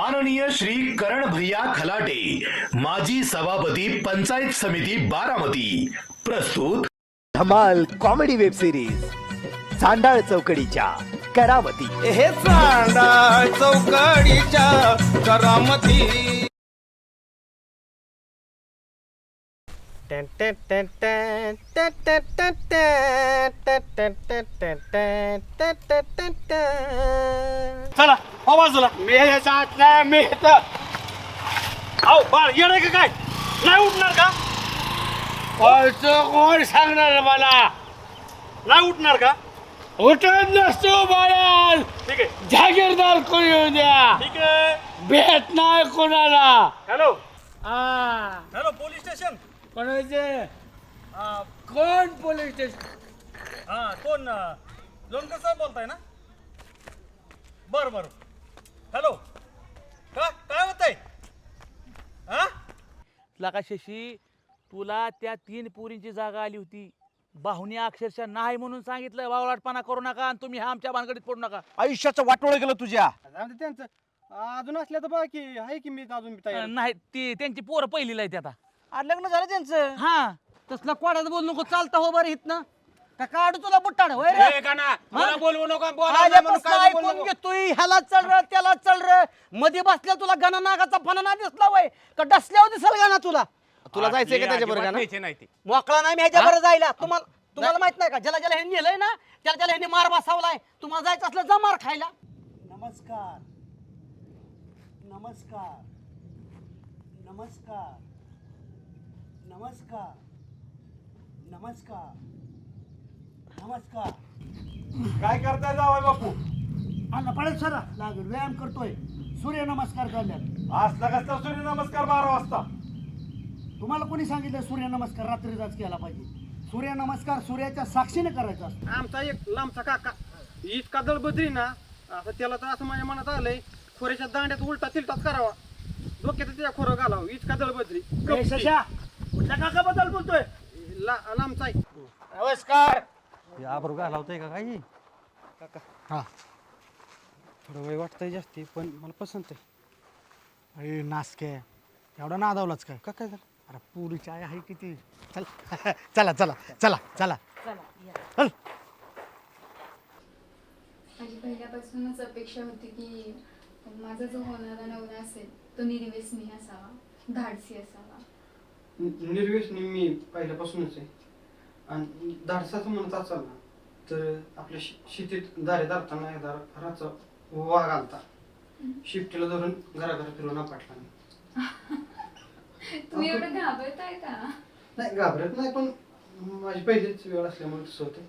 माननीय श्री करण भैया खलाटे माजी सभापती पंचायत समिती बारामती प्रस्तुत धमाल कॉमेडी वेब सिरीज चांडाळ चौकडीच्या करावती हे चांडा चौकडीच्या करामती चला हो बाजूला मी ह्याच्यात नाही मी इथं अहो बाळ येणार का काय? नाही उठणार का? कोण सांगणार मला? नाही उठणार का? उठत नसतो बाळाल. ठीक आहे. जागीरदार कोणी येऊ द्या? ठीक आहे. भेट नाही कोणाला. हॅलो. Hello police station. कोणाचे? कोण पोलीस स्टेशन? हा कोण लोणकर साहेब बोलताय ना? बर बर. हॅलो. का काय होतंय? हा लका शशी तुला त्या तीन पुरींची जागा आली होती. बाहुनी अक्षरशः नाही म्हणून सांगितलं बावलाटपणा करू नका आणि तुम्ही ह्या आमच्या भानगडीत पडू नका. आयुष्याचं वाटोळ गेलं तुझ्या. त्यांचं. अजून असल्या तर बघा की आहे की मी अजून तयार? नाही ती त्यांची पोरं पहिलीला आहेत आता. लग्न झालं त्यांचं? हा तसला कोणाच बोल नको चालता हो बरं इथनं. का काढू तुला बुट्टाड? होय रे? मला बोलवू नका आल्यापासून ऐकून घेतोय ह्याला चल र त्याला चल र. मध्ये बसल्या तुला गणा नागाचा फणा दिसला वय. का डसल्यावर दिसल गाणा तुला? तुला जायचंय का त्याच्याबरोबर गाणं नाही ते. मोकळा नाही मी ह्याच्या बरं जायला. तुम्हाला तुम्हाला माहीत नाही का? ज्याला ज्याला ह्यांनी नेलंय ना त्याला त्याला ह्यांनी मार बसावलाय. तुम्हाला जायचं असलं जा मार खायला. नमस्कार. नमस्कार. नमस्कार. नमस्कार. नमस्कार. नमस्कार. काय करताय जावाय बापू? अन्न पडेल सर. लागेल व्यायाम करतोय. सूर्य नमस्कार करण्यात. असला कसला सूर्य नमस्कार बारा वाजता. तुम्हाला कोणी सांगितलं सूर्य नमस्कार रात्रीचाच केला पाहिजे? सूर्य नमस्कार सूर्याच्या साक्षीने करायचा असतो. आमचा एक लांबचा काका. इतका दळबद्री ना असं त्याला तर असं माझ्या मनात आलंय खोऱ्याच्या दांड्यात उलटा तिलटाच करावा. डोक्यात त्याच्या खोरं घालावं इतका दळबद्री ए, शशा कुठल्या काकाबद्दल बोलतोय? ला लांबचा आहे. नमस्कार. आबरू घालावतंय का काही काका. हा. थोडं वय वाटतंय जास्ती पण मला पसंत आहे. अरे नासके. एवढा नादावलाच काय? का काय झालं अरे पुरीची आई आहे किती? चल. चला चला चला चला. चल माझी पहिल्यापासूनच अपेक्षा होती की माझा जो होणारा नवरा असेल तो निर्व्यसनी असावा धाडसी असावा. निर्व्यसनी मी पहिल्यापासूनच आहे. आणि धाडसाचं म्हणत असाल ना तर आपल्या शे- शेतीत दारे दारताना एकदा घराचा वाघ आलता. शिफ्टीला धरून घराघरा फिरवून आपटला तुम्ही एवढं घाबरताय का? नाही घाबरत नाही पण माझी पहिलीच वेळ असल्यामुळे तसं होतं.